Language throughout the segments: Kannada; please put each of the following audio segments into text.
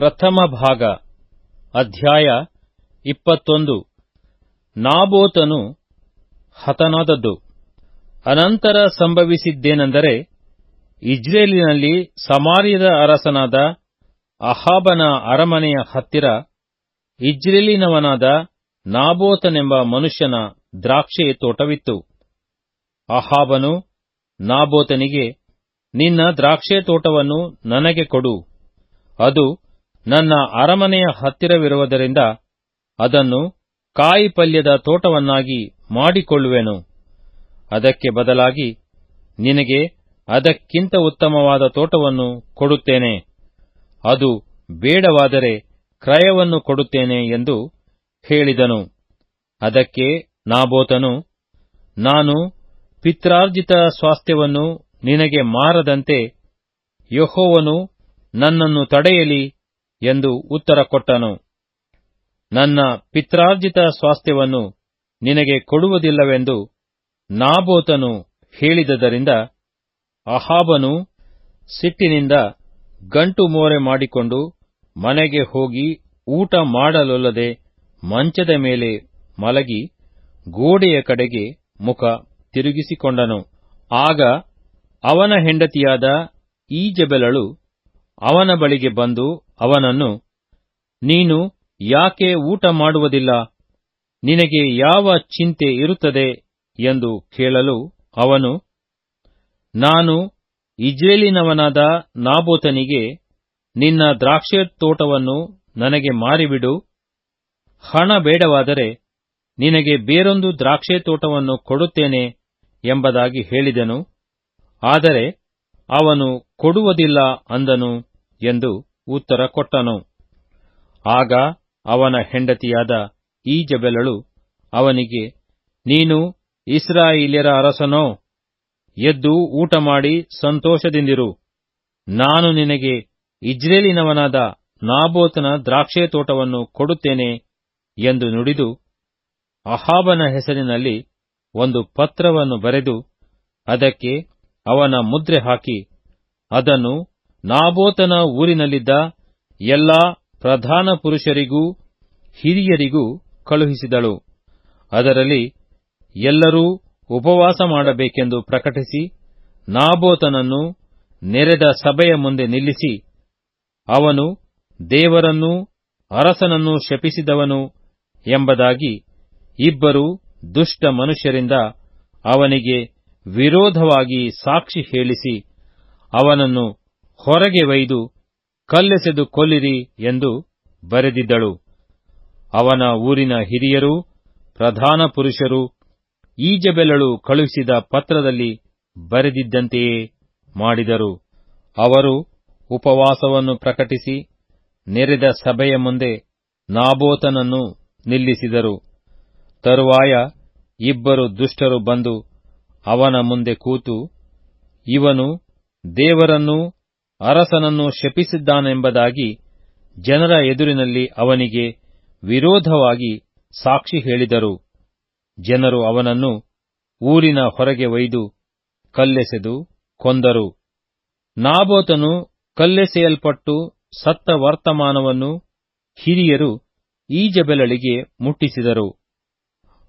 ಪ್ರಥಮ ಭಾಗ, ಅಧ್ಯಾಯ ಇಪ್ಪತ್ತೊಂದು. ನಾಬೋತನು ಹತನಾದದ್ದು. ಅನಂತರ ಸಂಭವಿಸಿದ್ದೇನೆಂದರೆ, ಇಜ್ರೇಲಿನಲ್ಲಿ ಸಮಾರ್ಯದ ಅರಸನಾದ ಅಹಾಬನ ಅರಮನೆಯ ಹತ್ತಿರ ಇಜ್ರೇಲಿನವನಾದ ನಾಬೋತನೆಂಬ ಮನುಷ್ಯನ ದ್ರಾಕ್ಷೆ ತೋಟವಿತ್ತು. ಅಹಾಬನು ನಾಬೋತನಿಗೆ, ನಿನ್ನ ದ್ರಾಕ್ಷೆ ತೋಟವನ್ನು ನನಗೆ ಕೊಡು. ಅದು ನನ್ನ ಅರಮನೆಯ ಹತ್ತಿರವಿರುವುದರಿಂದ ಅದನ್ನು ಕಾಯಿಪಲ್ಯದ ತೋಟವನ್ನಾಗಿ ಮಾಡಿಕೊಳ್ಳುವೆನು. ಅದಕ್ಕೆ ಬದಲಾಗಿ ನಿನಗೆ ಅದಕ್ಕಿಂತ ಉತ್ತಮವಾದ ತೋಟವನ್ನು ಕೊಡುತ್ತೇನೆ. ಅದು ಬೇಡವಾದರೆ ಕ್ರಯವನ್ನು ಕೊಡುತ್ತೇನೆ ಎಂದು ಹೇಳಿದನು. ಅದಕ್ಕೆ ನಾಬೋತನು, ನಾನು ಪಿತ್ರಾರ್ಜಿತ ಸ್ವಾಸ್ಥ್ಯವನ್ನು ನಿನಗೆ ಮಾರದಂತೆ ಯಹೋವನು ನನ್ನನ್ನು ತಡೆಯಲಿ ಎಂದು ಉತ್ತರ ಕೊಟ್ಟನು. ನನ್ನ ಪಿತ್ರಾರ್ಜಿತ ಸ್ವಾಸ್ಥ್ಯವನ್ನು ನಿನಗೆ ಕೊಡುವುದಿಲ್ಲವೆಂದು ನಾಬೋತನು ಹೇಳಿದದರಿಂದ ಅಹಾಬನು ಸಿಟ್ಟಿನಿಂದ ಗಂಟು ಮೋರೆ ಮಾಡಿಕೊಂಡು ಮನೆಗೆ ಹೋಗಿ ಊಟ ಮಾಡಲೊಲ್ಲದೆ ಮಂಚದ ಮೇಲೆ ಮಲಗಿ ಗೋಡೆಯ ಕಡೆಗೆ ಮುಖ ತಿರುಗಿಸಿಕೊಂಡನು. ಆಗ ಅವನ ಹೆಂಡತಿಯಾದ ಈಜೆಬೆಲಳು ಅವನ ಬಳಿಗೆ ಬಂದು ಅವನನ್ನು, ನೀನು ಯಾಕೆ ಊಟ ಮಾಡುವುದಿಲ್ಲ? ನಿನಗೆ ಯಾವ ಚಿಂತೆ ಇರುತ್ತದೆ? ಎಂದು ಕೇಳಲು ಅವನು, ನಾನು ಇಜ್ರೇಲಿನವನಾದ ನಾಬೋತನಿಗೆ ನಿನ್ನ ದ್ರಾಕ್ಷೆ ತೋಟವನ್ನು ನನಗೆ ಮಾರಿಬಿಡು. ಹಣ ಬೇಡವಾದರೆ ನಿನಗೆ ಬೇರೊಂದು ದ್ರಾಕ್ಷೆ ತೋಟವನ್ನು ಕೊಡುತ್ತೇನೆ ಎಂಬುದಾಗಿ ಹೇಳಿದನು. ಆದರೆ ಅವನು ಕೊಡುವುದಿಲ್ಲ ಅಂದನು. ಎಂದು ಉತ್ತರ ಕೊಟ್ಟನು. ಆಗ ಅವನ ಹೆಂಡತಿಯಾದ ಈಜಬೆಲಳು ಅವನಿಗೆ, ನೀನು ಇಸ್ರಾಯೇಲ್ಯರ ಅರಸನೋ? ಎದ್ದು ಊಟ ಮಾಡಿ ಸಂತೋಷದಿಂದಿರು. ನಾನು ನಿನಗೆ ಇಜ್ರೇಲಿನವನಾದ ನಾಬೋತನ ದ್ರಾಕ್ಷೆ ತೋಟವನ್ನು ಕೊಡುತ್ತೇನೆ ಎಂದು ನುಡಿದು ಅಹಾಬನ ಹೆಸರಿನಲ್ಲಿ ಒಂದು ಪತ್ರವನ್ನು ಬರೆದು ಅದಕ್ಕೆ ಅವನ ಮುದ್ರೆ ಹಾಕಿ ಅದನ್ನು ನಾಬೋತನ ಊರಿನಲ್ಲಿದ್ದ ಎಲ್ಲಾ ಪ್ರಧಾನ ಪುರುಷರಿಗೂ, ಹಿರಿಯರಿಗೂ ಕಳುಹಿಸಿದಳು. ಅದರಲ್ಲಿ ಎಲ್ಲರೂ ಉಪವಾಸ ಮಾಡಬೇಕೆಂದು ಪ್ರಕಟಿಸಿ ನಾಬೋತನನ್ನು ನೆರೆದ ಸಭೆಯ ಮುಂದೆ ನಿಲ್ಲಿಸಿ, ಅವನು ದೇವರನ್ನೂ ಅರಸನನ್ನೂ ಶಪಿಸಿದವನು ಎಂಬುದಾಗಿ ಇಬ್ಬರು ದುಷ್ಟ ಮನುಷ್ಯರಿಂದ ಅವನಿಗೆ ವಿರೋಧವಾಗಿ ಸಾಕ್ಷಿ ಹೇಳಿಸಿ ಅವನನ್ನು ಹೊರಗೆ ಒಯ್ದು ಕಲ್ಲೆಸೆದು ಕೊಲ್ಲಿರಿ ಎಂದು ಬರೆದಿದ್ದಳು. ಅವನ ಊರಿನ ಹಿರಿಯರು, ಪ್ರಧಾನ ಪುರುಷರು ಈಜಬೆಲಳು ಕಳುಹಿಸಿದ ಪತ್ರದಲ್ಲಿ ಬರೆದಿದ್ದಂತೆಯೇ ಮಾಡಿದರು. ಅವರು ಉಪವಾಸವನ್ನು ಪ್ರಕಟಿಸಿ ನೆರೆದ ಸಭೆಯ ಮುಂದೆ ನಾಬೋತನನ್ನು ನಿಲ್ಲಿಸಿದರು. ತರುವಾಯ ಇಬ್ಬರು ದುಷ್ಟರು ಬಂದು ಅವನ ಮುಂದೆ ಕೂತು, ಇವನು ದೇವರನ್ನೂ ಅರಸನನ್ನು ಶಪಿಸಿದ್ದಾನೆಂಬುದಾಗಿ ಜನರ ಎದುರಿನಲ್ಲಿ ಅವನಿಗೆ ವಿರೋಧವಾಗಿ ಸಾಕ್ಷಿ ಹೇಳಿದರು. ಜನರು ಅವನನ್ನು ಊರಿನ ಹೊರಗೆ ಒಯ್ದು ಕಲ್ಲೆಸೆದು ಕೊಂದರು. ನಾಬೋತನು ಕಲ್ಲೆಸೆಯಲ್ಪಟ್ಟು ಸತ್ತ ವರ್ತಮಾನವನ್ನು ಹಿರಿಯರು ಈಜಬೆಲಳಿಗೆ ಮುಟ್ಟಿಸಿದರು.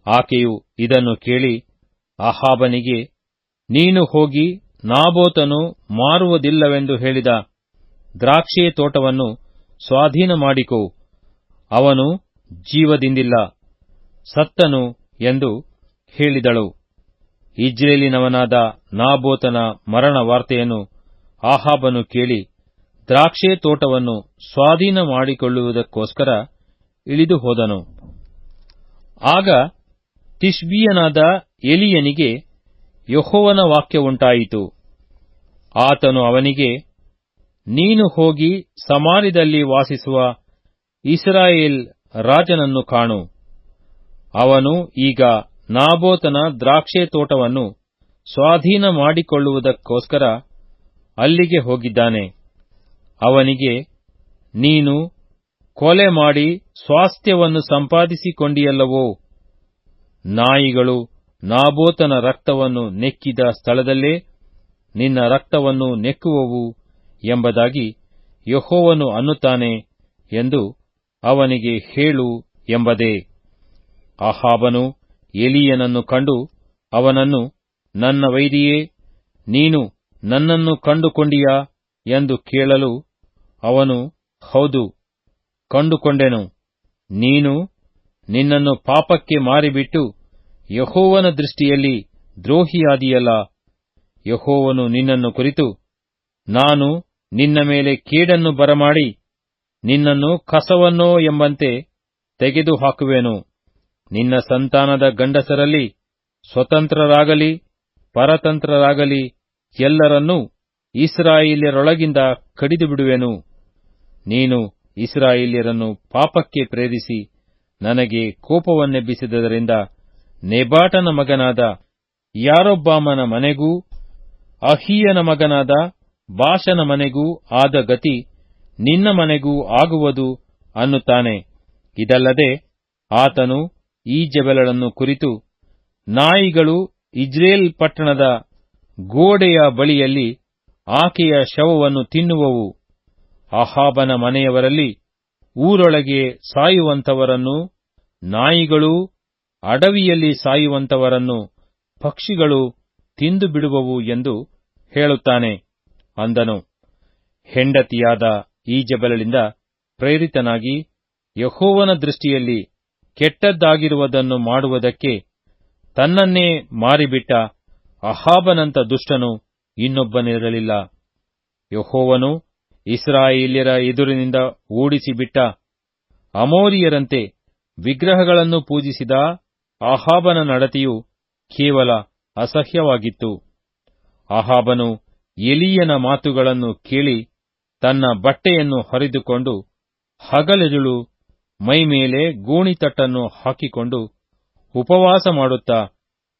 ಆಕೆಯು ಇದನ್ನು ಕೇಳಿ ಅಹಾಬನಿಗೆ, ನೀನು ಹೋಗಿ ನಾಬೋತನು ಮಾರುವುದಿಲ್ಲವೆಂದು ಹೇಳಿದ ದ್ರಾಕ್ಷಿ ತೋಟವನ್ನು ಸ್ವಾಧೀನ ಮಾಡಿಕೋ ಅವನು ಜೀವದಿಂದಿಲ್ಲ, ಸತ್ತನು ಎಂದು ಹೇಳಿದಳು. ಇಜ್ರೇಲಿನವನಾದ ನಾಬೋತನ ಮರಣ ವಾರ್ತೆಯನ್ನು ಆಹಾಬನು ಕೇಳಿ ದ್ರಾಕ್ಷೆ ತೋಟವನ್ನು ಸ್ವಾಧೀನ ಮಾಡಿಕೊಳ್ಳುವುದಕ್ಕೋಸ್ಕರ ಇಳಿದು ಹೋದನು ಆಗ ತಿಷ್ಬೀಯನಾದ ಎಲಿಯನಿಗೆ ಯೆಹೋವನ ವಾಕ್ಯವುಂಟಾಯಿತು. ಆತನು ಅವನಿಗೆ, ನೀನು ಹೋಗಿ ಸಮಾರಿದಲ್ಲಿ ವಾಸಿಸುವ ಇಸ್ರಾಯೇಲ್ ರಾಜನನ್ನು ಕಾಣು. ಅವನು ಈಗ ನಾಬೋತನ ದ್ರಾಕ್ಷೆ ತೋಟವನ್ನು ಸ್ವಾಧೀನ ಮಾಡಿಕೊಳ್ಳುವುದಕ್ಕೋಸ್ಕರ ಅಲ್ಲಿಗೆ ಹೋಗಿದ್ದಾನೆ. ಅವನಿಗೆ, ನೀನು ಕೊಲೆ ಮಾಡಿ ಸ್ವಾಸ್ಥ್ಯವನ್ನು ಸಂಪಾದಿಸಿಕೊಂಡಿಯಲ್ಲವೋ? ನಾಯಿಗಳು ನಾಬೋತನ ರಕ್ತವನ್ನು ನೆಕ್ಕಿದ ಸ್ಥಳದಲ್ಲೇ ನಿನ್ನ ರಕ್ತವನ್ನು ನೆಕ್ಕುವವು ಎಂಬುದಾಗಿ ಯಹೋವನು ಅನ್ನುತ್ತಾನೆ ಎಂದು ಅವನಿಗೆ ಹೇಳು ಎಂಬದೇ. ಅಹಾಬನು ಎಲಿಯನನ್ನು ಕಂಡು ಅವನನ್ನು, ನನ್ನ ವೈದಿಯೇ ನೀನು ನನ್ನನ್ನು ಕಂಡುಕೊಂಡಿಯಾ ಎಂದು ಕೇಳಲು ಅವನು, ಹೌದು, ಕಂಡುಕೊಂಡೆನು. ನೀನು ನಿನ್ನನ್ನು ಪಾಪಕ್ಕೆ ಮಾರಿಬಿಟ್ಟು ಯಹೋವನ ದೃಷ್ಟಿಯಲ್ಲಿ ದ್ರೋಹಿಯಾದಿಯಲ್ಲ. ಯಹೋವನು ನಿನ್ನನ್ನು ಕುರಿತು, ನಾನು ನಿನ್ನ ಮೇಲೆ ಕೇಡನ್ನು ಬರಮಾಡಿ, ನಿನ್ನನ್ನು ಕಸವನ್ನೋ ಎಂಬಂತೆ ತೆಗೆದುಹಾಕುವೆನು. ನಿನ್ನ ಸಂತಾನದ ಗಂಡಸರಲ್ಲಿ ಸ್ವತಂತ್ರರಾಗಲಿ, ಪರತಂತ್ರರಾಗಲಿ ಎಲ್ಲರನ್ನೂ ಇಸ್ರಾಯೇಲ್ಯರೊಳಗಿಂದ ಕಡಿದು ಬಿಡುವೆನು ನೀನು ಇಸ್ರಾಯೇಲ್ಯರನ್ನು ಪಾಪಕ್ಕೆ ಪ್ರೇರಿಸಿ, ನನಗೆ ಕೋಪವನ್ನೆಬ್ಬಿಸಿದ್ದರಿಂದ ನೆಬಾಟನ ಮಗನಾದ ಯಾರೊಬ್ಬಾಮನ ಮನೆಗೂ, ಅಹಿಯನ ಮಗನಾದ ಬಾಷನ ಮನೆಗೂ ಆದ ಗತಿ ನಿನ್ನ ಮನೆಗೂ ಆಗುವುದು ಅನ್ನುತ್ತಾನೆ. ಇದಲ್ಲದೆ ಆತನು ಈ ಜಬಲಳನ್ನು ಕುರಿತು ನಾಯಿಗಳು ಇಜ್ರೇಲ್ ಪಟ್ಟಣದ ಗೋಡೆಯ ಬಳಿಯಲ್ಲಿ ಆಕೆಯ ಶವವನ್ನು ತಿನ್ನುವವು. ಅಹಾಬನ ಮನೆಯವರಲ್ಲಿ ಊರೊಳಗೆ ಸಾಯುವಂತವರನ್ನು ನಾಯಿಗಳೂ ಅಡವಿಯಲ್ಲಿ ಸಾಯುವಂತವರನ್ನು ಪಕ್ಷಿಗಳು ತಿಂದು ಬಿಡುವವು ಎಂದು ಹೇಳುತ್ತಾನೆ. ಅಂದನು, ಹೆಂಡತಿಯಾದ ಈಜಬೆಲಳಿಂದ ಪ್ರೇರಿತನಾಗಿ ಯಹೋವನ ದೃಷ್ಟಿಯಲ್ಲಿ ಕೆಟ್ಟದ್ದಾಗಿರುವುದನ್ನು ಮಾಡುವುದಕ್ಕೆ ತನ್ನನ್ನೇ ಮಾರಿಬಿಟ್ಟ ಅಹಾಬನಂತ ದುಷ್ಟನು ಇನ್ನೊಬ್ಬನಿರಲಿಲ್ಲ. ಯಹೋವನು ಇಸ್ರಾಯೇಲ್ಯರ ಎದುರಿನಿಂದ ಓಡಿಸಿಬಿಟ್ಟ ಅಮೋರಿಯರಂತೆ ವಿಗ್ರಹಗಳನ್ನು ಪೂಜಿಸಿದ ಅಹಾಬನ ನಡತೆಯು ಕೇವಲ ಅಸಹ್ಯವಾಗಿತ್ತು. ಅಹಾಬನು ಎಲಿಯನ ಮಾತುಗಳನ್ನು ಕೇಳಿ ತನ್ನ ಬಟ್ಟೆಯನ್ನು ಹರಿದುಕೊಂಡು ಹಗಲೆದುಳು ಮೈಮೇಲೆ ಗೋಣಿತಟ್ಟನ್ನು ಹಾಕಿಕೊಂಡು ಉಪವಾಸ ಮಾಡುತ್ತಾ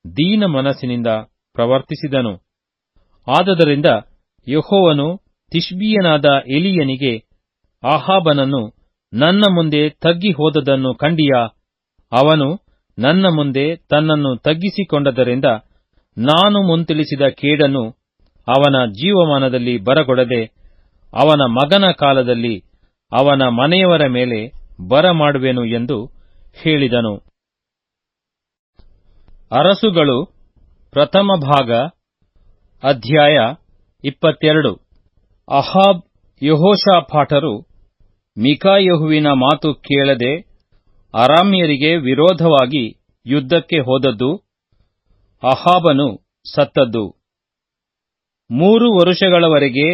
ದೀನ ಮನಸ್ಸಿನಿಂದ ಪ್ರವರ್ತಿಸಿದನು. ಆದದರಿಂದ ಯಹೋವನು ತಿಷ್ಬಿಯನಾದ ಎಲಿಯನಿಗೆ ಅಹಾಬನನ್ನು ನನ್ನ ಮುಂದೆ ತಗ್ಗಿ ಹೋದದನ್ನು ಕಂಡಿಯಾ? ಅವನು ನನ್ನ ಮುಂದೆ ತನ್ನನ್ನು ತಗ್ಗಿಸಿಕೊಂಡದರಿಂದ ನಾನು ಮುಂತಿಳಿಸಿದ ಕೇಡನ್ನು ಅವನ ಜೀವಮಾನದಲ್ಲಿ ಬರಗೊಡದೆ ಅವನ ಮಗನ ಕಾಲದಲ್ಲಿ ಅವನ ಮನೆಯವರ ಮೇಲೆ ಬರಮಾಡುವೆನು ಎಂದು ಹೇಳಿದನು. ಅರಸುಗಳು ಪ್ರಥಮ ಭಾಗ ಅಧ್ಯಾಯ ಇಪ್ಪತ್ತೆರಡು. ಅಹಾಬ್ ಯಹೋಷಾಫಾಟರು ಮಿಕಾಯಹುವಿನ ಮಾತು ಕೇಳದೆ ಅರಾಮ್ಯರಿಗೆ ವಿರೋಧವಾಗಿ ಯುದ್ಧಕ್ಕೆ ಹೋದದ್ದು, ಅಹಾಬನು ಸತ್ತದ್ದು. ಮೂರು ವರುಷಗಳವರೆಗೆ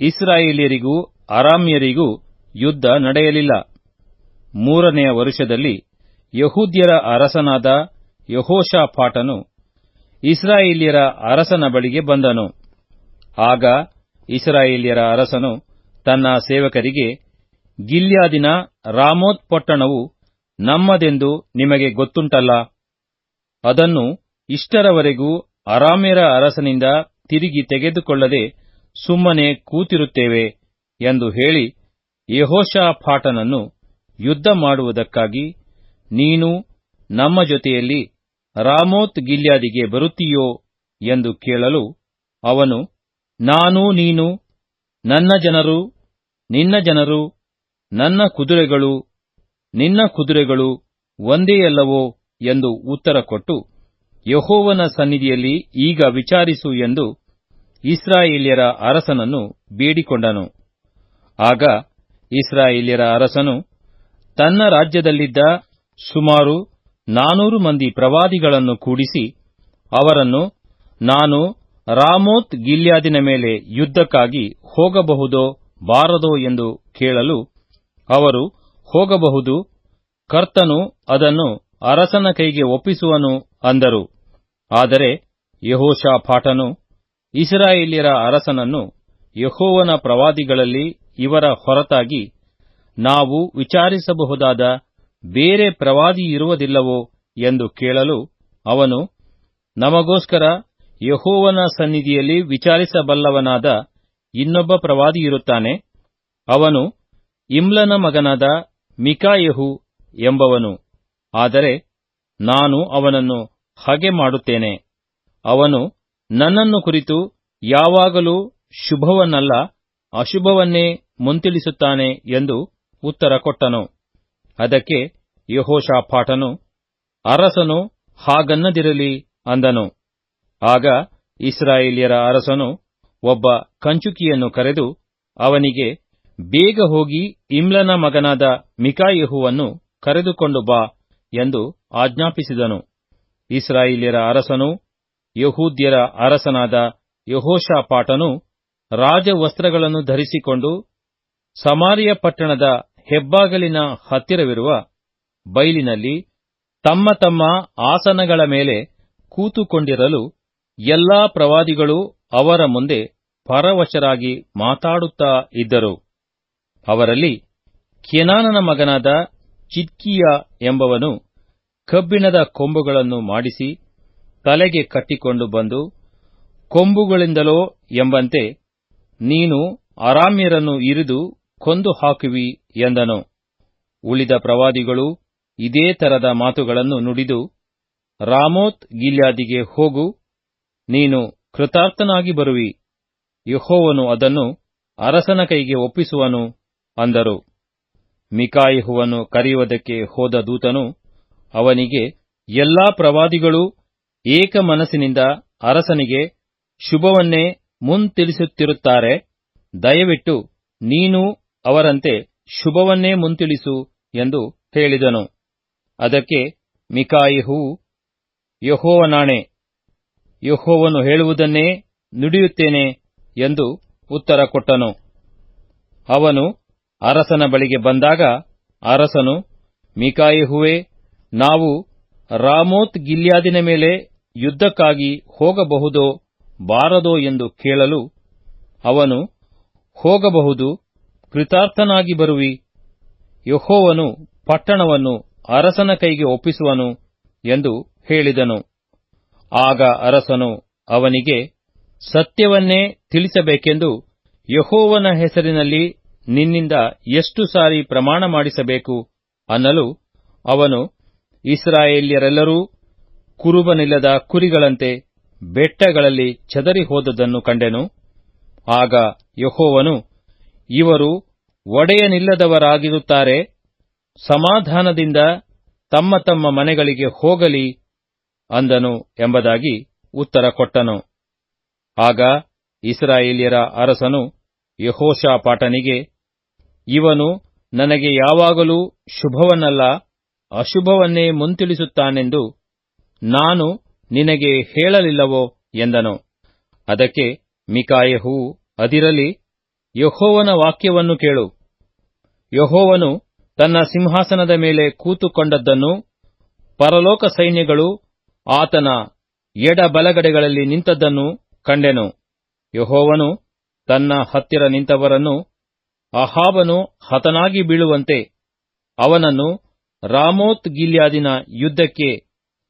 ಇಸ್ರಾಯೇಲಿಯರಿಗೂ ಅರಾಮ್ಯರಿಗೂ ಯುದ್ಧ ನಡೆಯಲಿಲ್ಲ. ಮೂರನೆಯ ವರುಷದಲ್ಲಿ ಯಹೂದ್ಯರ ಅರಸನಾದ ಯಹೋಷಾಫಾಟನು ಇಸ್ರಾಯೇಲಿಯರ ಅರಸನ ಬಳಿಗೆ ಬಂದನು. ಆಗ ಇಸ್ರಾಯೇಲಿಯರ ಅರಸನು ತನ್ನ ಸೇವಕರಿಗೆ, ಗಿಲ್ಯಾದಿನ ರಾಮೋತ್ ಪಟ್ಟಣವು ನಮ್ಮದೆಂದು ನಿಮಗೆ ಗೊತ್ತುಂಟಲ್ಲ? ಅದನ್ನು ಇಷ್ಟರವರೆಗೂ ಅರಾಮ್ಯರ ಅರಸನಿಂದ ತಿರುಗಿ ತೆಗೆದುಕೊಳ್ಳದೆ ಸುಮ್ಮನೆ ಕೂತಿರುತ್ತೇವೆ ಎಂದು ಹೇಳಿ ಯಹೋಷಾಫಾಟನನ್ನು ಯುದ್ಧ ಮಾಡುವುದಕ್ಕಾಗಿ ನೀನು ನಮ್ಮ ಜೊತೆಯಲ್ಲಿ ರಾಮೋತ್ ಗಿಲ್ಯಾದಿಗೆ ಬರುತ್ತೀಯೋ ಎಂದು ಕೇಳಲು ಅವನು, ನಾನು ನೀನು, ನನ್ನ ಜನರು, ನಿನ್ನ ಜನರು, ನನ್ನ ಕುದುರೆಗಳು ನಿನ್ನ ಕುದುರೆಗಳು ಒಂದೇಯಲ್ಲವೋ ಎಂದು ಉತ್ತರ ಕೊಟ್ಟು, ಯಹೋವನ ಸನ್ನಿಧಿಯಲ್ಲಿ ಈಗ ವಿಚಾರಿಸು ಎಂದು ಇಸ್ರಾಯೇಲ್ಯರ ಅರಸನನ್ನು ಬೇಡಿಕೊಂಡನು. ಆಗ ಇಸ್ರಾಯೇಲ್ಯರ ಅರಸನು, ತನ್ನ ರಾಜ್ಯದಲ್ಲಿದ್ದ ಸುಮಾರು ನಾನೂರು ಮಂದಿ ಪ್ರವಾದಿಗಳನ್ನು ಕೂಡಿಸಿ, ಅವರನ್ನು ನಾನು ರಾಮೋತ್ ಗಿಲ್ಯಾದಿನ ಮೇಲೆ ಯುದ್ಧಕ್ಕಾಗಿ ಹೋಗಬಹುದೋ ಬಾರದೋ ಎಂದು ಕೇಳಲು ಅವರು ಹೋಗಬಹುದು. ಕರ್ತನು ಅದನ್ನು ಅರಸನ ಕೈಗೆ ಒಪ್ಪಿಸುವನು ಅಂದರು. ಆದರೆ ಯಹೋಷಾಫಾಟನು ಇಸ್ರಾಯೇಲ್ಯರ ಅರಸನನ್ನು ಯಹೋವನ ಪ್ರವಾದಿಗಳಲ್ಲಿ ಇವರ ಹೊರತಾಗಿ ನಾವು ವಿಚಾರಿಸಬಹುದಾದ ಬೇರೆ ಪ್ರವಾದಿ ಇರುವುದಿಲ್ಲವೋ ಎಂದು ಕೇಳಲು ಅವನು ನಮಗೋಸ್ಕರ ಯಹೋವನ ಸನ್ನಿಧಿಯಲ್ಲಿ ವಿಚಾರಿಸಬಲ್ಲವನಾದ ಇನ್ನೊಬ್ಬ ಪ್ರವಾದಿ ಇರುತ್ತಾನೆ. ಅವನು ಇಮ್ಲನ ಮಗನಾದ ಮಿಕಾಯೆಹು ಎಂಬವನು. ಆದರೆ ನಾನು ಅವನನ್ನು ಹಾಗೆ ಮಾಡುತ್ತೇನೆ. ಅವನು ನನ್ನನ್ನು ಕುರಿತು ಯಾವಾಗಲೂ ಶುಭವನ್ನಲ್ಲ, ಅಶುಭವನ್ನೇ ಮುಂತಿಳಿಸುತ್ತಾನೆ ಎಂದು ಉತ್ತರ ಕೊಟ್ಟನು. ಅದಕ್ಕೆ ಯೆಹೋಷಾಫಾಟನು, ಅರಸನು ಹಾಗನ್ನದಿರಲಿ ಅಂದನು. ಆಗ ಇಸ್ರಾಯೇಲ್ಯರ ಅರಸನು ಒಬ್ಬ ಕಂಚುಕಿಯನ್ನು ಕರೆದು ಅವನಿಗೆ ಬೇಗ ಹೋಗಿ ಇಮ್ಲನ ಮಗನಾದ ಮಿಕಾಯೆಹುವನ್ನು ಕರೆದುಕೊಂಡು ಬಾ ಎಂದು ಆಜ್ಞಾಪಿಸಿದನು. ಇಸ್ರಾಯೇಲ್ಯರ ಅರಸನು ಯಹೂದ್ಯರ ಅರಸನಾದ ಯೆಹೋಷಾಫಾಟನು ರಾಜವಸ್ತ್ರಗಳನ್ನು ಧರಿಸಿಕೊಂಡು ಸಮಾರಿಯ ಪಟ್ಟಣದ ಹೆಬ್ಬಾಗಲಿನ ಹತ್ತಿರವಿರುವ ಬೈಲಿನಲ್ಲಿ ತಮ್ಮ ತಮ್ಮ ಆಸನಗಳ ಮೇಲೆ ಕೂತುಕೊಂಡಿರಲು ಎಲ್ಲಾ ಪ್ರವಾದಿಗಳು ಅವರ ಮುಂದೆ ಪರವಶರಾಗಿ ಮಾತಾಡುತ್ತಾ ಇದ್ದರು. ಅವರಲ್ಲಿ ಕೆನಾನನ ಮಗನಾದ ಚಿತ್ಕಿಯ ಎಂಬವನು ಕಬ್ಬಿಣದ ಕೊಂಬುಗಳನ್ನು ಮಾಡಿಸಿ ತಲೆಗೆ ಕಟ್ಟಿಕೊಂಡು ಬಂದು, ಕೊಂಬುಗಳಿಂದಲೋ ಎಂಬಂತೆ ನೀನು ಅರಾಮ್ಯರನ್ನು ಇರಿದು ಕೊಂದು ಹಾಕುವಿ ಎಂದನು. ಉಳಿದ ಪ್ರವಾದಿಗಳು ಇದೇ ತರದ ಮಾತುಗಳನ್ನು ನುಡಿದು, ರಾಮೋತ್ ಗಿಲ್ಯಾದಿಗೆ ಹೋಗು, ನೀನು ಕೃತಾರ್ಥನಾಗಿ ಬರುವಿ. ಯಹೋವನು ಅದನ್ನು ಅರಸನ ಕೈಗೆ ಒಪ್ಪಿಸುವನು. ಅಂದರು. ಮಿಕಾಯಿಹುವನ್ನು ಕರೆಯುವುದಕ್ಕೆ ಹೋದ ದೂತನು ಅವನಿಗೆ, ಎಲ್ಲಾ ಪ್ರವಾದಿಗಳು ಏಕ ಮನಸ್ಸಿನಿಂದ ಅರಸನಿಗೆ ಶುಭವನ್ನೇ ಮುಂತಿಳಿಸುತ್ತಿರುತ್ತಾರೆ, ದಯವಿಟ್ಟು ನೀನು ಅವರಂತೆ ಶುಭವನ್ನೇ ಮುಂತಿಳಿಸು ಎಂದು ಹೇಳಿದನು. ಅದಕ್ಕೆ ಮಿಕಾಯಿಹು, ಯಹೋವನಾಣೆ, ಯಹೋವನು ಹೇಳುವುದನ್ನೇ ನುಡಿಯುತ್ತೇನೆ ಎಂದು ಉತ್ತರ ಕೊಟ್ಟನು. ಅವನು ಅರಸನ ಬಳಿಗೆ ಬಂದಾಗ ಅರಸನು ಮಿಕಾಯಿಹುವೆ ನಾವು ರಾಮೋತ್ ಗಿಲ್ಯಾದಿನ ಮೇಲೆ ಯುದ್ಧಕ್ಕಾಗಿ ಹೋಗಬಹುದೋ ಬಾರದೋ ಎಂದು ಕೇಳಲು ಅವನು, ಹೋಗಬಹುದು, ಕೃತಾರ್ಥನಾಗಿ ಬರುವಿ. ಯೆಹೋವನು ಪಟ್ಟಣವನ್ನು ಅರಸನ ಕೈಗೆ ಒಪ್ಪಿಸುವನು ಎಂದು ಹೇಳಿದನು. ಆಗ ಅರಸನು ಅವನಿಗೆ, ಸತ್ಯವನ್ನೇ ತಿಳಿಸಬೇಕೆಂದು ಯಹೋವನ ಹೆಸರಿನಲ್ಲಿ ನಿನ್ನಿಂದ ಎಷ್ಟು ಸಾರಿ ಪ್ರಮಾಣ ಮಾಡಿಸಬೇಕು ಅನ್ನಲು ಅವನು ಇಸ್ರಾಯೇಲ್ಯರೆಲ್ಲರೂ ಕುರುಬನಿಲ್ಲದ ಕುರಿಗಳಂತೆ ಬೆಟ್ಟಗಳಲ್ಲಿ ಚದರಿ ಹೋದದನ್ನು ಕಂಡೆನು. ಆಗ ಯಹೋವನು, ಇವರು ಒಡೆಯನಿಲ್ಲದವರಾಗಿರುತ್ತಾರೆ, ಸಮಾಧಾನದಿಂದ ತಮ್ಮ ತಮ್ಮ ಮನೆಗಳಿಗೆ ಹೋಗಲಿ ಅಂದನು ಎಂಬುದಾಗಿ ಉತ್ತರ ಕೊಟ್ಟನು. ಆಗ ಇಸ್ರಾಯೇಲ್ಯರ ಅರಸನು ಯೆಹೋಷಾಫಾಟನಿಗೆ, ಇವನು ನನಗೆ ಯಾವಾಗಲೂ ಶುಭವನ್ನಲ್ಲ, ಅಶುಭವನ್ನೇ ಮುಂತಿಳಿಸುತ್ತಾನೆಂದು ನಾನು ನಿನಗೆ ಹೇಳಲಿಲ್ಲವೋ ಎಂದನು. ಅದಕ್ಕೆ ಮಿಕಾಯೆಹುವು ಅದಿರಲಿ, ಯಹೋವನ ವಾಕ್ಯವನ್ನು ಕೇಳು. ಯಹೋವನು ತನ್ನ ಸಿಂಹಾಸನದ ಮೇಲೆ ಕೂತುಕೊಂಡದ್ದನ್ನು ಪರಲೋಕ ಸೈನ್ಯಗಳು ಆತನ ಎಡಬಲಗಡೆಗಳಲ್ಲಿ ನಿಂತದ್ದನ್ನು ಕಂಡೆನು. ಯೆಹೋವನು ತನ್ನ ಹತ್ತಿರ ನಿಂತವರನ್ನು ಅಹಾಬನು ಹತನಾಗಿ ಬೀಳುವಂತೆ ಅವನನ್ನು ರಾಮೋತ್ ಗಿಲ್ಯಾದಿನ ಯುದ್ಧಕ್ಕೆ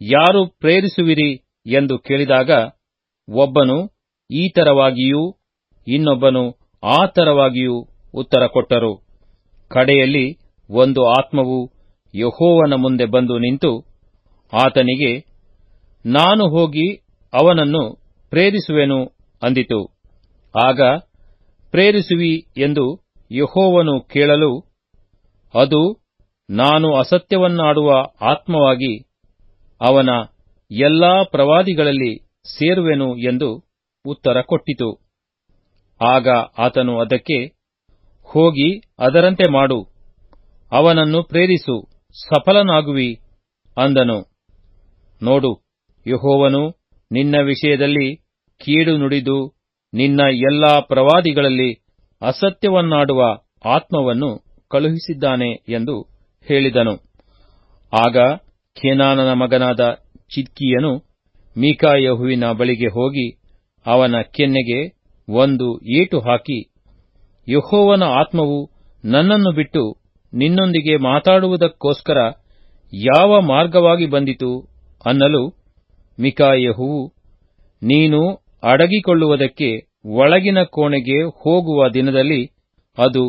ಯಾರು ಪ್ರೇರಿಸುವಿರಿ ಎಂದು ಕೇಳಿದಾಗ ಒಬ್ಬನು ಈ ತರವಾಗಿಯೂ ಇನ್ನೊಬ್ಬನು ಆ ತರವಾಗಿಯೂ ಉತ್ತರ ಕೊಟ್ಟರು. ಕಡೆಯಲ್ಲಿ ಒಂದು ಆತ್ಮವು ಯಹೋವನ ಮುಂದೆ ಬಂದು ನಿಂತು ಆತನಿಗೆ, ನಾನು ಹೋಗಿ ಅವನನ್ನು ಪ್ರೇರಿಸುವೆನು ಅಂದಿತು. ಆಗ ಪ್ರೇರಿಸುವಿ ಎಂದು ಯಹೋವನು ಕೇಳಲು, ಅದು ನಾನು ಅಸತ್ಯವನ್ನಾಡುವ ಆತ್ಮವಾಗಿ ಅವನ ಎಲ್ಲಾ ಪ್ರವಾದಿಗಳಲ್ಲಿ ಸೇರುವೆನು ಎಂದು ಉತ್ತರ ಕೊಟ್ಟಿತು. ಆಗ ಆತನು ಅದಕ್ಕೆ, ಹೋಗಿ ಅದರಂತೆ ಮಾಡು, ಅವನನ್ನು ಪ್ರೇರಿಸು, ಸಫಲನಾಗುವಿ ಅಂದನು. ನೋಡು, ಯಹೋವನು ನಿನ್ನ ವಿಷಯದಲ್ಲಿ ಕೀಡು ನುಡಿದು ನಿನ್ನ ಎಲ್ಲಾ ಪ್ರವಾದಿಗಳಲ್ಲಿ ಅಸತ್ಯವನ್ನಾಡುವ ಆತ್ಮವನ್ನು ಕಳುಹಿಸಿದ್ದಾನೆ ಎಂದು ಹೇಳಿದನು. ಆಗ ಖೇನಾನನ ಮಗನಾದ ಚಿದ್ಕೀಯನು ಮೀಕಾಯಹುವಿನ ಬಳಿಗೆ ಹೋಗಿ ಅವನ ಕೆನ್ನೆಗೆ ಒಂದು ಏಟು ಹಾಕಿ, ಯಹೋವನ ಆತ್ಮವು ನನ್ನನ್ನು ಬಿಟ್ಟು ನಿನ್ನೊಂದಿಗೆ ಮಾತಾಡುವುದಕ್ಕೋಸ್ಕರ ಯಾವ ಮಾರ್ಗವಾಗಿ ಬಂದಿತು ಅನ್ನಲು ಮಿಕಾಯಹುವು, ನೀನು ಅಡಗಿಕೊಳ್ಳುವುದಕ್ಕೆ ಒಳಗಿನ ಕೋಣೆಗೆ ಹೋಗುವ ದಿನದಲ್ಲಿ ಅದು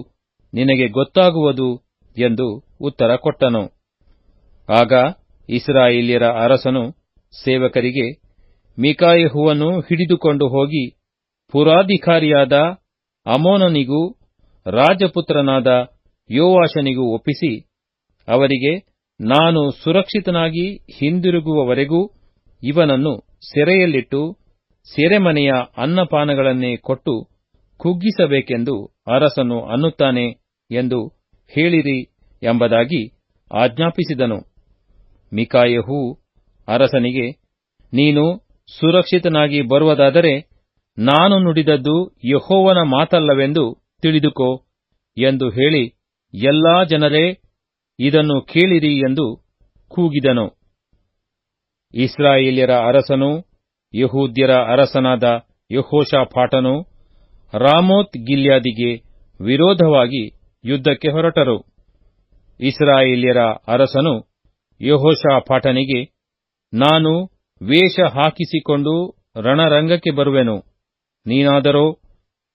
ನಿನಗೆ ಗೊತ್ತಾಗುವುದು ಎಂದು ಉತ್ತರ ಕೊಟ್ಟನು. ಆಗ ಇಸ್ರಾಯೇಲ್ಯರ ಅರಸನು ಸೇವಕರಿಗೆ, ಮಿಕಾಯೆಹುವನ್ನು ಹಿಡಿದುಕೊಂಡು ಹೋಗಿ ಪುರಾಧಿಕಾರಿಯಾದ ಅಮೋನನಿಗೂ ರಾಜಪುತ್ರನಾದ ಯೋವಾಶನಿಗೂ ಒಪ್ಪಿಸಿ, ಅವರಿಗೆ ನಾನು ಸುರಕ್ಷಿತನಾಗಿ ಹಿಂದಿರುಗುವವರೆಗೂ ಇವನನ್ನು ಸೆರೆಯಲ್ಲಿಟ್ಟು ಸೆರೆಮನೆಯ ಅನ್ನಪಾನಗಳನ್ನೇ ಕೊಟ್ಟು ಕುಗ್ಗಿಸಬೇಕೆಂದು ಅರಸನು ಅನ್ನುತ್ತಾನೆ ಎಂದು ಹೇಳಿರಿ ಎಂಬುದಾಗಿ ಆಜ್ಞಾಪಿಸಿದನು. ಮಿಕಾಯಹು ಅರಸನಿಗೆ, ನೀನು ಸುರಕ್ಷಿತನಾಗಿ ಬರುವುದಾದರೆ ನಾನು ನುಡಿದದ್ದು ಯಹೋವನ ಮಾತಲ್ಲವೆಂದು ತಿಳಿದುಕೋ ಎಂದು ಹೇಳಿ ಎಲ್ಲಾ ಜನರೇ ಇದನ್ನು ಕೇಳಿರಿ ಎಂದು ಕೂಗಿದನು. ಇಸ್ರಾಯೇಲ್ಯರ ಅರಸನು ಯಹೂದ್ಯರ ಅರಸನಾದ ಯೆಹೋಷಾಫಾಟನು ರಾಮೋತ್ ಗಿಲ್ಯಾದಿಗೆ ವಿರೋಧವಾಗಿ ಯುದ್ಧಕ್ಕೆ ಹೊರಟರು. ಇಸ್ರಾಯೇಲ್ಯರ ಅರಸನು ಯೆಹೋಷಾಫಾಟನಿಗೆ, ನಾನು ವೇಷ ಹಾಕಿಸಿಕೊಂಡು ರಣರಂಗಕ್ಕೆ ಬರುವೆನು. ನೀನಾದರೋ,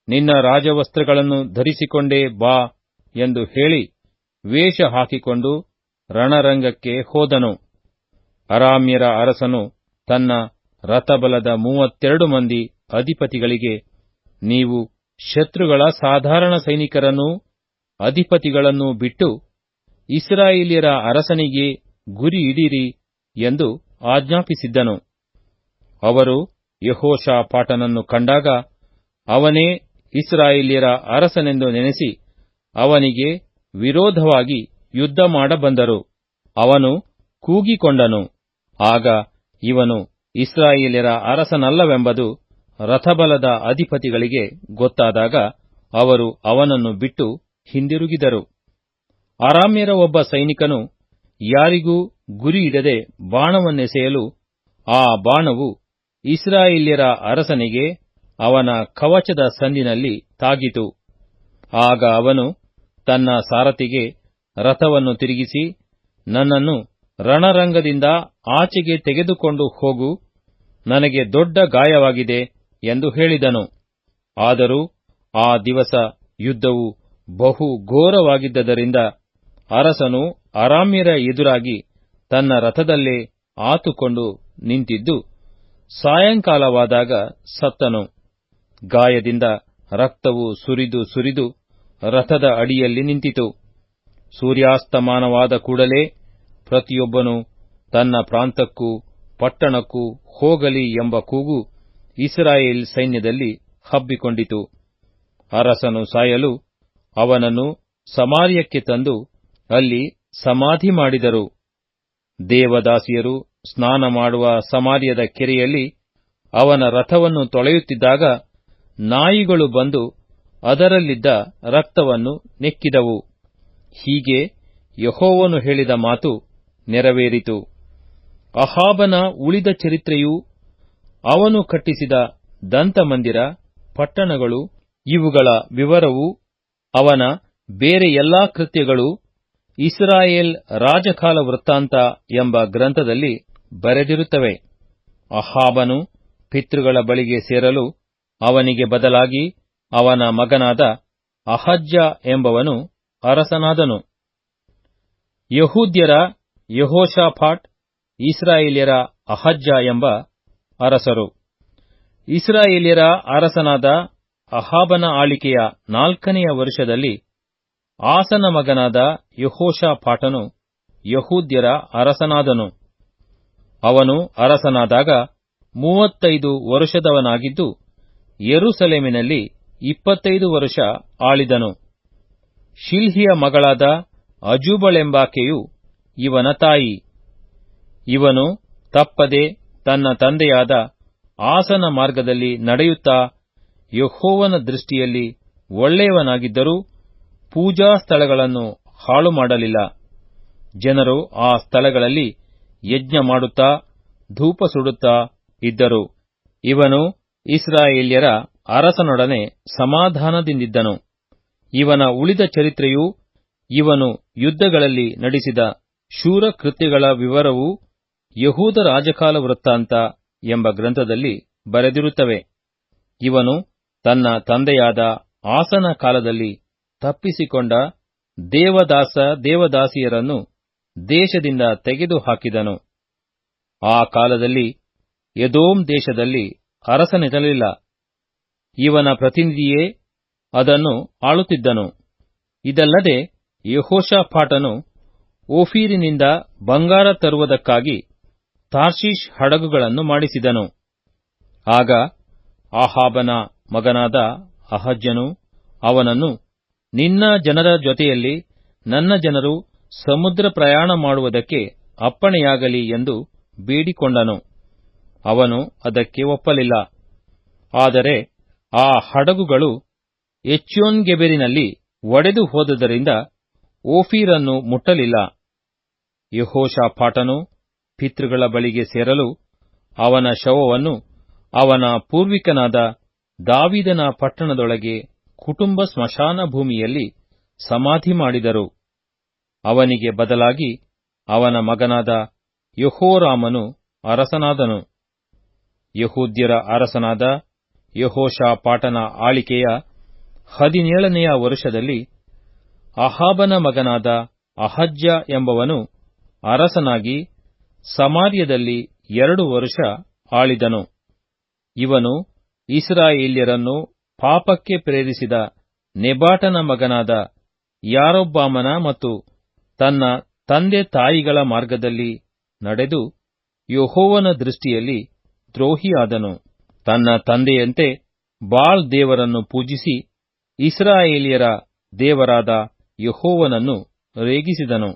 ನಿನ್ನ ರಾಜವಸ್ತ್ರಗಳನ್ನು ಧರಿಸಿಕೊಂಡೇ ಬಾ ಎಂದು ಹೇಳಿ ವೇಷ ಹಾಕಿಕೊಂಡು ರಣರಂಗಕ್ಕೆ ಹೋದನು. ಅರಾಮ್ಯರ ಅರಸನು ತನ್ನ ರಥಬಲದ ಮೂವತ್ತೆರಡು ಮಂದಿ ಅಧಿಪತಿಗಳಿಗೆ ನೀವು ಶತ್ರುಗಳ ಸಾಧಾರಣ ಸೈನಿಕರನ್ನೂ ಅಧಿಪತಿಗಳನ್ನೂ ಬಿಟ್ಟು ಇಸ್ರಾಯೇಲಿಯರ ಅರಸನಿಗೆ ಗುರಿ ಇಡಿರಿ ಎಂದು ಆಜ್ಞಾಪಿಸಿದ್ದನು. ಅವರು ಯೆಹೋಷಾಫಾಟನನ್ನು ಕಂಡಾಗ ಅವನೇ ಇಸ್ರಾಯೇಲಿಯರ ಅರಸನೆಂದು ನೆನೆಸಿ ಅವನಿಗೆ ವಿರೋಧವಾಗಿ ಯುದ್ಧ ಮಾಡಬಂದರು. ಅವನು ಕೂಗಿಕೊಂಡನು. ಆಗ ಇವನು ಇಸ್ರಾಯೇಲ್ಯರ ಅರಸನಲ್ಲವೆಂಬುದು ರಥಬಲದ ಅಧಿಪತಿಗಳಿಗೆ ಗೊತ್ತಾದಾಗ ಅವರು ಅವನನ್ನು ಬಿಟ್ಟು ಹಿಂದಿರುಗಿದರು. ಅರಾಮ್ಯರ ಒಬ್ಬ ಸೈನಿಕನು ಯಾರಿಗೂ ಗುರಿಯಿಡದೆ ಬಾಣವನ್ನೆಸೆಯಲು ಆ ಬಾಣವು ಇಸ್ರಾಯೇಲ್ಯರ ಅರಸನಿಗೆ ಅವನ ಕವಚದ ಸಂದಿನಲ್ಲಿ ತಾಗಿತು. ಆಗ ಅವನು ತನ್ನ ಸಾರಥಿಗೆ ರಥವನ್ನು ತಿರುಗಿಸಿ, ನನ್ನನ್ನು ರಣರಂಗದಿಂದ ಆಚೆಗೆ ತೆಗೆದುಕೊಂಡು ಹೋಗು ನನಗೆ ದೊಡ್ಡ ಗಾಯವಾಗಿದೆ ಎಂದು ಹೇಳಿದನು. ಆದರೂ ಆ ದಿವಸ ಯುದ್ಧವು ಬಹು ಘೋರವಾಗಿದ್ದರಿಂದ ಅರಸನು ಅರಾಮ್ಯರ ಎದುರಾಗಿ ತನ್ನ ರಥದಲ್ಲೇ ಆತುಕೊಂಡು ನಿಂತಿದ್ದು ಸಾಯಂಕಾಲವಾದಾಗ ಸತ್ತನು. ಗಾಯದಿಂದ ರಕ್ತವು ಸುರಿದು ಸುರಿದು ರಥದ ಅಡಿಯಲ್ಲಿ ನಿಂತಿತು. ಸೂರ್ಯಾಸ್ತಮಾನವಾದ ಕೂಡಲೇ ಪ್ರತಿಯೊಬ್ಬನು ತನ್ನ ಪ್ರಾಂತಕ್ಕೂ ಪಟ್ಟಣಕ್ಕೂ ಹೋಗಲಿ ಎಂಬ ಕೂಗು ಇಸ್ರಾಯೇಲ್ ಸೈನ್ಯದಲ್ಲಿ ಹಬ್ಬಿಕೊಂಡಿತು. ಅರಸನು ಸಾಯಲು ಅವನನ್ನು ಸಮಾರ್ಯಕ್ಕೆ ತಂದು ಅಲ್ಲಿ ಸಮಾಧಿ ಮಾಡಿದರು. ದೇವದಾಸಿಯರು ಸ್ನಾನ ಮಾಡುವ ಸಮಾರ್ಯದ ಕೆರೆಯಲ್ಲಿ ಅವನ ರಥವನ್ನು ತೊಳೆಯುತ್ತಿದ್ದಾಗ ನಾಯಿಗಳು ಬಂದು ಅದರಲ್ಲಿದ್ದ ರಕ್ತವನ್ನು ನೆಕ್ಕಿದವು. ಹೀಗೆ ಯಹೋವನು ಹೇಳಿದ ಮಾತು ನೆರವೇರಿತು. ಅಹಾಬನ ಉಳಿದ ಚರಿತ್ರೆಯು, ಅವನು ಕಟ್ಟಿಸಿದ ದಂತಮಂದಿರ, ಪಟ್ಟಣಗಳು, ಇವುಗಳ ವಿವರವು ಅವನ ಬೇರೆ ಎಲ್ಲಾ ಕೃತ್ಯಗಳು, ಇಸ್ರಾಯೇಲ್ ರಾಜಕಾಲ ವೃತ್ತಾಂತ ಎಂಬ ಗ್ರಂಥದಲ್ಲಿ ಬರೆದಿರುತ್ತವೆ. ಅಹಾಬನು ಪಿತೃಗಳ ಬಳಿಗೆ ಸೇರಲು ಅವನಿಗೆ ಬದಲಾಗಿ ಅವನ ಮಗನಾದ ಅಹಜ್ಜ ಎಂಬವನು ಅರಸನಾದನು. ಯಹೂದ್ಯರ ಯಹೋಷಾಫಾಟ್ ಇಸ್ರಾಯೇಲ್ಯರ ಅಹಜ್ಜ ಎಂಬ ಅರಸರು. ಇಸ್ರಾಯೇಲ್ಯರ ಅರಸನಾದ ಅಹಾಬನ ಆಳಿಕೆಯ ನಾಲ್ಕನೆಯ ವರ್ಷದಲ್ಲಿ ಆಸನ ಮಗನಾದ ಯಹೋಷಾಫಾಟನು ಯಹೂದ್ಯರ ಅರಸನಾದನು. ಅವನು ಅರಸನಾದಾಗ ಮೂವತ್ತೈದು ವರುಷದವನಾಗಿದ್ದು ಯೆರೂಸಲೇಮಿನಲ್ಲಿ ಇಪ್ಪತ್ತೈದು ವರುಷ ಆಳಿದನು. ಶಿಲ್ಹಿಯ ಮಗಳಾದ ಅಜೂಬಳೆಂಬಾಕೆಯು ಇವನ ತಾಯಿ. ಇವನು ತಪ್ಪದೆ ತನ್ನ ತಂದೆಯಾದ ಆಸನ ಮಾರ್ಗದಲ್ಲಿ ನಡೆಯುತ್ತಾ ಯಹೋವನ ದೃಷ್ಟಿಯಲ್ಲಿ ಒಳ್ಳೆಯವನಾಗಿದ್ದರೂ ಪೂಜಾ ಸ್ಥಳಗಳನ್ನು ಹಾಳು ಮಾಡಲಿಲ್ಲ. ಜನರು ಆ ಸ್ಥಳಗಳಲ್ಲಿ ಯಜ್ಞ ಮಾಡುತ್ತಾ, ಧೂಪ ಸುಡುತ್ತಾ ಇದ್ದರು. ಇವನು ಇಸ್ರಾಯೇಲ್ಯರ ಅರಸನೊಡನೆ ಸಮಾಧಾನದಿಂದಿದ್ದನು. ಇವನ ಉಳಿದ ಚರಿತ್ರೆಯೂ ಇವನು ಯುದ್ಧಗಳಲ್ಲಿ ನಡೆಸಿದ ಶೂರ ಕೃತ್ಯಗಳ ವಿವರವೂ ಯಹೂದ ರಾಜಕಾಲ ವೃತ್ತಾಂತ ಎಂಬ ಗ್ರಂಥದಲ್ಲಿ ಬರೆದಿರುತ್ತವೆ. ಇವನು ತನ್ನ ತಂದೆಯಾದ ಆಸನ ಕಾಲದಲ್ಲಿ ತಪ್ಪಿಸಿಕೊಂಡ ದೇವದಾಸ ದೇವದಾಸಿಯರನ್ನು ದೇಶದಿಂದ ತೆಗೆದುಹಾಕಿದನು. ಆ ಕಾಲದಲ್ಲಿ ಎದೋಮ್ ದೇಶದಲ್ಲಿ ಅರಸನಿರಲಿಲ್ಲ. ಇವನ ಪ್ರತಿನಿಧಿಯೇ ಅದನ್ನು ಆಳುತ್ತಿದ್ದನು. ಇದಲ್ಲದೆ ಯೆಹೋಷಾಫಾಟನು ಓಫೀರಿನಿಂದ ಬಂಗಾರ ತರುವುದಕ್ಕಾಗಿ ತಾರ್ಷೀಷ್ ಹಡಗುಗಳನ್ನು ಮಾಡಿಸಿದನು. ಆಗ ಆಹಾಬನ ಮಗನಾದ ಅಹಜ್ಜನು ಅವನನ್ನು, ನಿನ್ನ ಜನರ ಜೊತೆಯಲ್ಲಿ ನನ್ನ ಜನರು ಸಮುದ್ರ ಪ್ರಯಾಣ ಮಾಡುವುದಕ್ಕೆ ಅಪ್ಪಣೆಯಾಗಲಿ ಎಂದು ಬೇಡಿಕೊಂಡನು. ಅವನು ಅದಕ್ಕೆ ಒಪ್ಪಲಿಲ್ಲ. ಆದರೆ ಆ ಹಡಗುಗಳು ಎಚ್ಯೋನ್ಗೆಬೆರಿನಲ್ಲಿ ಒಡೆದು ಹೋದುದರಿಂದ ಓಫೀರನ್ನು ಮುಟ್ಟಲಿಲ್ಲ. ಯೆಹೋಷಾಫಾಟನು ಪಿತೃಗಳ ಬಳಿಗೆ ಸೇರಲು ಅವನ ಶವವನ್ನು ಅವನ ಪೂರ್ವಿಕನಾದ ದಾವಿದನ ಪಟ್ಟಣದೊಳಗೆ ಕುಟುಂಬ ಸ್ಮಶಾನ ಭೂಮಿಯಲ್ಲಿ ಸಮಾಧಿ ಮಾಡಿದರು. ಅವನಿಗೆ ಬದಲಾಗಿ ಅವನ ಮಗನಾದ ಯಹೋರಾಮನು ಅರಸನಾದನು. ಯಹೂದ್ಯರ ಅರಸನಾದ ಯೆಹೋಷಾಫಾಟನ ಆಳಿಕೆಯ ಹದಿನೇಳನೆಯ ವರ್ಷದಲ್ಲಿ ಅಹಾಬನ ಮಗನಾದ ಅಹಜ್ಯ ಎಂಬವನು ಅರಸನಾಗಿ ಸಮಾರ್ಯದಲ್ಲಿ ಎರಡು ವರುಷ ಆಳಿದನು. ಇವನು ಇಸ್ರಾಯೇಲ್ಯರನ್ನು ಪಾಪಕ್ಕೆ ಪ್ರೇರಿಸಿದ ನೆಬಾಟನ ಮಗನಾದ ಯಾರೊಬ್ಬಾಮನ ಮತ್ತು ತನ್ನ ತಂದೆ ತಾಯಿಗಳ ಮಾರ್ಗದಲ್ಲಿ ನಡೆದು ಯೆಹೋವನ ದೃಷ್ಟಿಯಲ್ಲಿ ದ್ರೋಹಿಯಾದನು. ತನ್ನ ತಂದೆಯಂತೆ ಬಾಳ್ ದೇವರನ್ನು ಪೂಜಿಸಿ ಇಸ್ರಾಯೇಲಿಯರ ದೇವರಾದ ಯಹೋವನನ್ನು ರೇಗಿಸಿದನು.